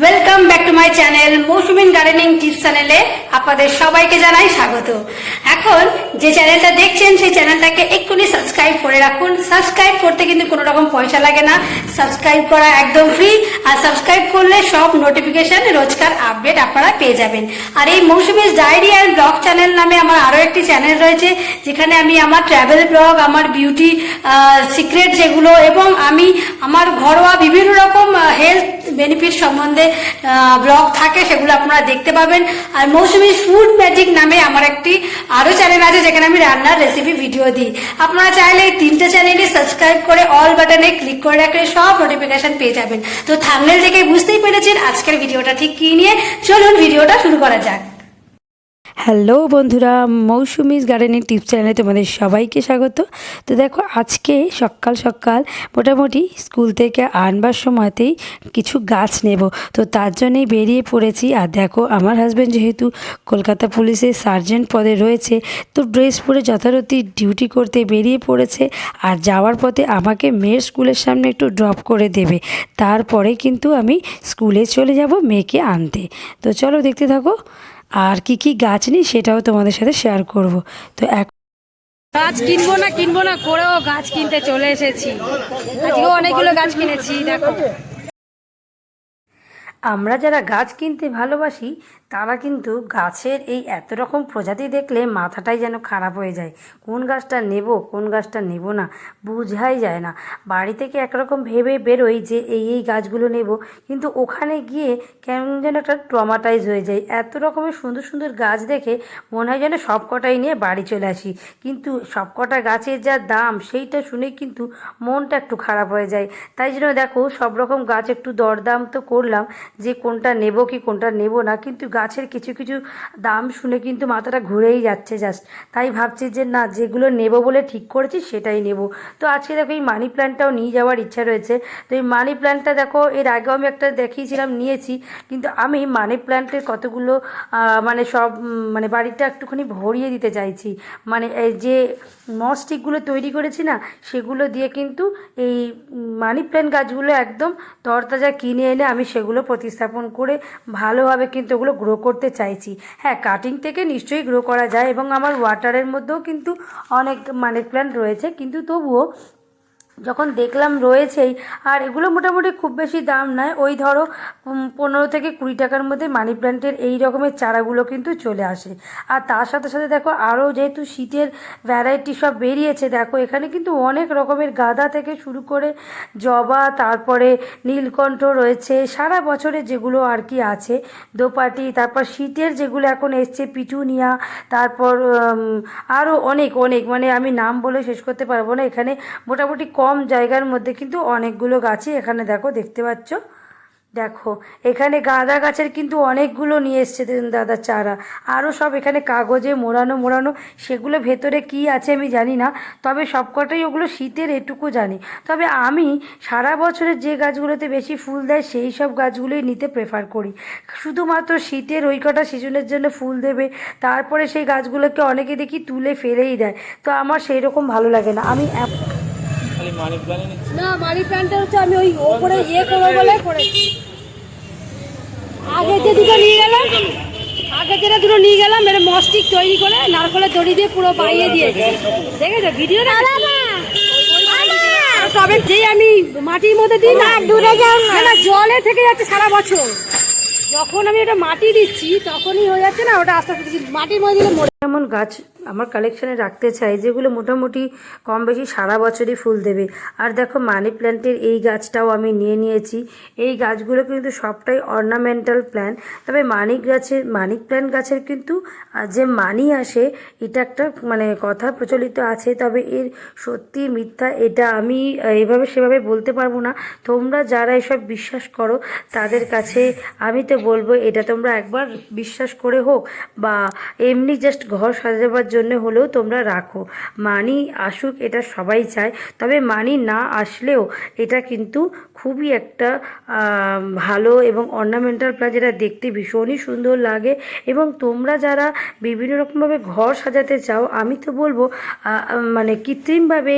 Welcome back to my channel মৌসুমিন gardening tips চ্যানেলে আপনাদের সবাইকে জানাই স্বাগত। এখন যে চ্যানেলটা দেখছেন, সেই চ্যানেলটাকে এক্ষুনি সাবস্ক্রাইব করে রাখুন। সাবস্ক্রাইব করতে কিন্তু কোনো রকম পয়সা লাগে না। সাবস্ক্রাইব করা একদম ফ্রি আর সাবস্ক্রাইব করলে সব নোটিফিকেশন রোজকার আপডেট আপনারা পেয়ে যাবেন। আর এই Mousumi's diary and blog channel নামে আমার আরও একটি চ্যানেল রয়েছে, যেখানে আমি আমার ট্রাভেল ব্লগ আমার বিউটি সিক্রেট যেগুলো, এবং আমি আমার ঘরোয়া বিভিন্ন রকম বেনিফিট সম্বন্ধে ব্লগ থাকে, সেগুলো আপনারা দেখতে পাবেন। আর মৌসুমি ফুড ম্যাজিক নামে আমার একটি আরও চ্যানেল আছে, যেখানে আমি রান্নার রেসিপি ভিডিও দিই। আপনারা চাইলে এই তিনটে চ্যানেলই সাবস্ক্রাইব করে অল বাটনে ক্লিক করে রাখলে সব নোটিফিকেশান পেয়ে যাবেন। তো থামনেল দেখে বুঝতেই পেরেছেন আজকের ভিডিওটা ঠিক কী নিয়ে। চলুন ভিডিওটা শুরু করা যাক। হ্যালো বন্ধুরা, মৌসুমিস গার্ডেনিং টিপস চ্যানেলে তোমাদের সবাইকে স্বাগত। তো দেখো, আজকে সকাল সকাল মোটামুটি স্কুল থেকে আনবার সময়তেই কিছু গাছ নেব। তো তার জন্যেই বেরিয়ে পড়েছি। আর দেখো, আমার হাজব্যান্ড যেহেতু কলকাতা পুলিশের সার্জেন্ট পদে রয়েছে, তো ড্রেস পরে যথারীতি ডিউটি করতে বেরিয়ে পড়েছে। আর যাওয়ার পথে আমাকে মেয়ের স্কুলের সামনে একটু ড্রপ করে দেবে। তারপরে কিন্তু আমি স্কুলে চলে যাব মেয়েকে আনতে। তো চলো দেখতে থাকো। আর কি কি গাছ নিই সেটাও তোমাদের সাথে শেয়ার করব। তো এক গাছ কিনবো না কিনবো না, করেও গাছ কিনতে চলে এসেছি। আজকেও অনেকগুলো গাছ কিনেছি, দেখো। আমরা যারা গাছ কিনতে ভালোবাসি, তারা কিন্তু গাছের এই এত রকম প্রজাতি দেখলে মাথাটাই যেন খারাপ হয়ে যায়। কোন গাছটা নেব, কোন গাছটা নেব না, বোঝাই যায় না। বাড়ি থেকে একরকম ভেবে বেরোই যে এই এই গাছগুলো নেব, কিন্তু ওখানে গিয়ে কেমন যেন একটা ট্রমাটাইজ হয়ে যায় এত রকমের সুন্দর সুন্দর গাছ দেখে মনে হয় যেন সব কটাই নিয়ে বাড়ি চলে আসি। কিন্তু সব কটা গাছের যা দাম, সেইটা শুনে কিন্তু মনটা একটু খারাপ হয়ে যায়। তাই জন্য দেখো, সব রকম গাছ একটু দরদাম তো করলাম যে কোনটা নেব কি কোনটা নেব না, কিন্তু গাছের কিছু কিছু দাম শুনে কিন্তু মাথাটা ঘুরেই যাচ্ছে জাস্ট তাই ভাবছি যে না, যেগুলো নেব বলে ঠিক করেছি সেটাই নেব। তো আজকে দেখো এই মানি প্ল্যান্টটাও নিয়ে যাওয়ার ইচ্ছা রয়েছে। তো এই মানি প্ল্যান্টটা দেখো, এর আগেও আমি একটা দেখিয়েছিলাম, নিয়েছি। কিন্তু আমি মানি প্ল্যান্টের কতগুলো মানে সব মানে বাড়িটা একটুখানি ভরিয়ে দিতে চাইছি। মানে যে মস্টিকগুলো তৈরি করেছি না, সেগুলো দিয়ে কিন্তু এই মানি প্ল্যান্ট গাছগুলো একদম তরতাজা কিনে এনে আমি সেগুলো প্রতিস্থাপন করে ভালোভাবে কিন্তু ওগুলো গ্রো করতে চাইছি। হ্যাঁ কাটিং থেকে নিশ্চয়ই গ্রো করা যায় এবং আমার ওয়াটারের মধ্যেও কিন্তু অনেক মানি প্ল্যান্ট রয়েছে। কিন্তু তবুও যখন দেখলাম রয়েছেই, আর এগুলো মোটামুটি খুব বেশি দাম নয়। ওই ধরো পনেরো থেকে কুড়ি টাকার মধ্যে মানি প্ল্যান্টের এই রকমের চারাগুলো কিন্তু চলে আসে। আর তার সাথে সাথে দেখো, আরও যেহেতু শীতের ভ্যারাইটি সব বেরিয়েছে, দেখো, এখানে কিন্তু অনেক রকমের গাঁদা থেকে শুরু করে জবা, তারপরে নীলকণ্ঠ রয়েছে। সারা বছরে যেগুলো আর কি আছে, দোপাটি, তারপর শীতের যেগুলো এখন এসছে, পিটুনিয়া, তারপর আরও অনেক অনেক মানে আমি নাম বলে শেষ করতে পারব না। এখানে মোটামুটি কম জায়গার মধ্যে কিন্তু অনেকগুলো গাছই এখানে দেখো দেখতে পাচ্ছ। দেখো, এখানে গাঁদা গাছের কিন্তু অনেকগুলো নিয়ে এসছে দাদা চারা। আরও সব এখানে কাগজে মোড়ানো মোড়ানো, সেগুলো ভেতরে কি আছে আমি জানি না, তবে সবকটাই ওগুলো শীতের এটুকু জানি। তবে আমি সারা বছরের যে গাছগুলোতে বেশি ফুল দেয়, সেই সব গাছগুলোই নিতে প্রেফার করি। শুধুমাত্র শীতের ওই কটা সিজনের জন্য ফুল দেবে, তারপরে সেই গাছগুলোকে অনেকে দেখি তুলে ফেলেই দেয়। তো আমার সেই রকম ভালো লাগে না। আমি খালি মানি প্ল্যানে নিচ্ছি। না মানি প্ল্যান্টটা হচ্ছে আমি ওই ওপরে ইয়ে করব বলে করেছি। আগে যে দুটো নিয়ে গেলাম আগে যেটা দুটো নিয়ে গেলাম এটা মস্টিক তৈরি করে নারকলের দড়ি দিয়ে পুরো বাইয়ে দিয়েছে। দেখেছ? ভিডিওটা তবে যেই আমি মাটির মধ্যে দিই না দূরে যাও না। না জলে থেকে যাচ্ছে সারা বছর। যখন আমি এটা মাটি দিচ্ছি তখনই হয়ে যাচ্ছে না ওটা আস্তে আস্তে মাটির মধ্যে দিলে এমন গাছ আমার কালেকশানে রাখতে চাই, যেগুলো মোটামুটি কম বেশি সারা বছরই ফুল দেবে। আর দেখো মানি প্ল্যান্টের এই গাছটাও আমি নিয়ে নিয়েছি। এই গাছগুলো কিন্তু সবটাই অর্নামেন্টাল প্ল্যান্ট তবে মানি গাছের, মানি প্ল্যান্ট গাছের কিন্তু যে মানি আসে, এটা একটা মানে কথা প্রচলিত আছে, তবে এর সত্যি মিথ্যা এটা আমি এভাবে সেভাবে বলতে পারব না। তোমরা যারা এসব বিশ্বাস করো, তাদের কাছে আমি তো বলব, এটা তোমরা একবার বিশ্বাস করে হোক, বা এমনি জাস্ট ঘর সাজাবার জন্য হলেও তোমরা রাখো। মানি আসুক, এটা সবাই চায়। তবে মানি না আসলেও এটা কিন্তু খুবই একটা ভালো এবং অর্নামেন্টাল প্ল্যান্ট যেটা দেখতে ভীষণই সুন্দর লাগে। এবং তোমরা যারা বিভিন্ন রকমভাবে ঘর সাজাতে চাও, আমি তো বলব মানে কৃত্রিমভাবে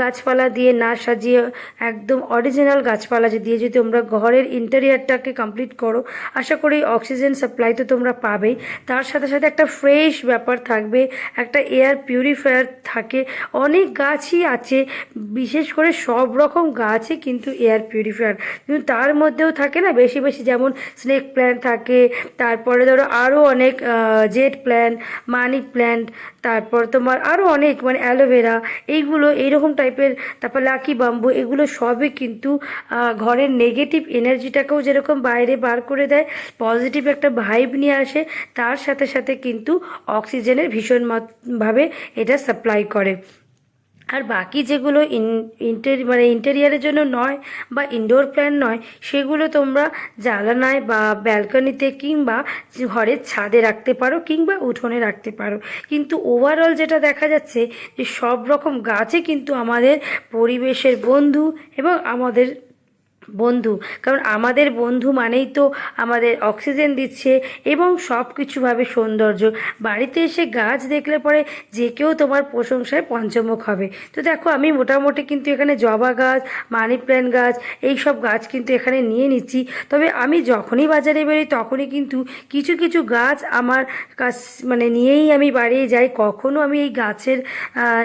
গাছপালা দিয়ে না সাজিয়ে, একদম অরিজিনাল গাছপালা যে দিয়ে যদি তোমরা ঘরের ইন্টেরিয়ারটাকে কমপ্লিট করো, আশা করি অক্সিজেন সাপ্লাই তো তোমরা পাবেই। তার সাথে সাথে একটা ফ্রেশ ব্যাপার থাকবে, একটা এয়ার পিউরিফায়ার থাকে। অনেক গাছই আছে, বিশেষ করে সব রকম গাছই কিন্তু এয়ার পিউরিফায়ার কিন্তু তার মধ্যেও থাকে না, বেশি বেশি যেমন স্নেক প্ল্যান্ট থাকে, তারপরে ধরো আরও অনেক জেট প্ল্যান্ট মানি প্ল্যান্ট তারপর তোমার আরও অনেক মানে অ্যালোভেরা, এইগুলো এইরকম টাইপের তারপর লাকি বাম্বু এগুলো সবই কিন্তু ঘরের নেগেটিভ এনার্জিটাকেও যেরকম বাইরে বার করে দেয় পজিটিভ একটা ভাইব নিয়ে আসে, তার সাথে সাথে কিন্তু অক্সিজেনের ভীষণ ভাবে এটা সাপ্লাই করে। আর বাকি যেগুলো ইন্টের মানে ইন্টেরিয়ারের জন্য নয় বা ইনডোর প্ল্যান নয়, সেগুলো তোমরা জ্বালানায় বা ব্যালকনিতে কিংবা ঘরের ছাদে রাখতে পারো কিংবা উঠোনে রাখতে পারো। কিন্তু ওভারঅল যেটা দেখা যাচ্ছে যে সব রকম গাছে কিন্তু আমাদের পরিবেশের বন্ধু এবং আমাদের বন্ধু। কারণ আমাদের বন্ধু মানেই তো আমাদের অক্সিজেন দিচ্ছে এবং সব কিছুভাবে সৌন্দর্য। বাড়িতে এসে গাছ দেখলে পরে যে কেউ তোমার প্রশংসায় পঞ্চমুখ হবে। তো দেখো, আমি মোটামুটি কিন্তু এখানে জবা গাছ, মানি প্ল্যান্ট গাছ এই সব গাছ কিন্তু এখানে নিয়ে নিচ্ছি। তবে আমি যখনই বাজারে বেরোই তখনই কিন্তু কিছু কিছু গাছ আমার কাছ মানে নিয়েই আমি বাড়িয়ে যাই। কখনও আমি এই গাছের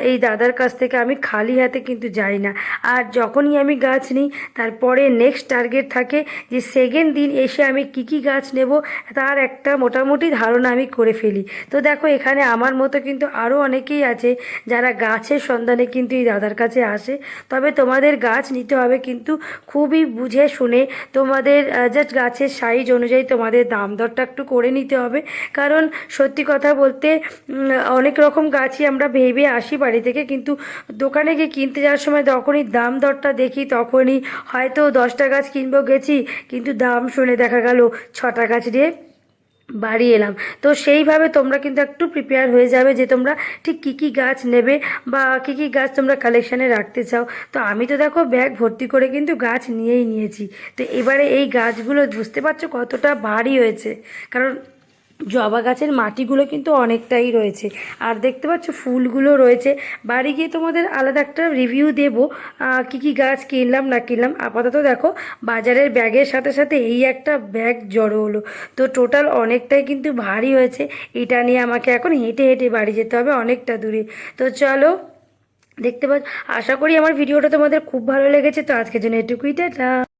এই দাদার কাছ থেকে আমি খালি হাতে কিন্তু যাই না। আর যখনই আমি গাছ নিই, তারপরে নেক্সট টার্গেট থাকে যে সেকেন্ড দিন এসে আমি কি কি গাছ নেব, তার একটা মোটামুটি ধারণা আমি করে ফেলি। তো দেখো, এখানে আমার মতো কিন্তু আরও অনেকেই আছে যারা গাছের সন্ধানে কিন্তু এই দাদার কাছে আসে। তবে তোমাদের গাছ নিতে হবে কিন্তু খুবই বুঝে শুনে তোমাদের জাস্ট গাছের সাইজ অনুযায়ী তোমাদের দাম দরটা একটু করে নিতে হবে। কারণ সত্যি কথা বলতে অনেক রকম গাছই আমরা ভেবে আসি বাড়ি থেকে, কিন্তু দোকানে গিয়ে কিনতে যাওয়ার সময় যখনই দাম দরটা দেখি, তখনই হয়তো দশটা গাছ কিনবো গেছি, কিন্তু দাম শুনে দেখা গেল ছটা গাছ দিয়ে বাড়ি এলাম। তো সেইভাবে তোমরা কিন্তু একটু প্রিপেয়ার হয়ে যাবে যে তোমরা ঠিক কী কী গাছ নেবে বা কী কী গাছ তোমরা কালেকশানে রাখতে চাও। তো আমি তো দেখো ব্যাগ ভর্তি করে কিন্তু গাছ নিয়েই নিয়েছি। তো এবারে এই গাছগুলো বুঝতে পারছ কতটা ভারী হয়েছে। কারণ জবা গাছের মাটিগুলো কিন্তু অনেকটাই রয়েছে। আর দেখতে পাচ্ছ, ফুলগুলো রয়েছে। বাড়ি গিয়ে তোমাদের আলাদা একটা রিভিউ দেবো কী কী গাছ কিনলাম, না কিনলাম। আপাতত দেখো, বাজারের ব্যাগের সাথে সাথে এই একটা ব্যাগ জড়ো হলো। তো টোটাল অনেকটাই কিন্তু ভারী হয়েছে। এটা নিয়ে আমাকে এখন হেঁটে হেঁটে বাড়ি যেতে হবে অনেকটা দূরে। তো চলো, দেখতে পাচ্ছ, আশা করি আমার ভিডিওটা তোমাদের খুব ভালো লেগেছে। তো আজকের জন্য এটুকুই, টাটা।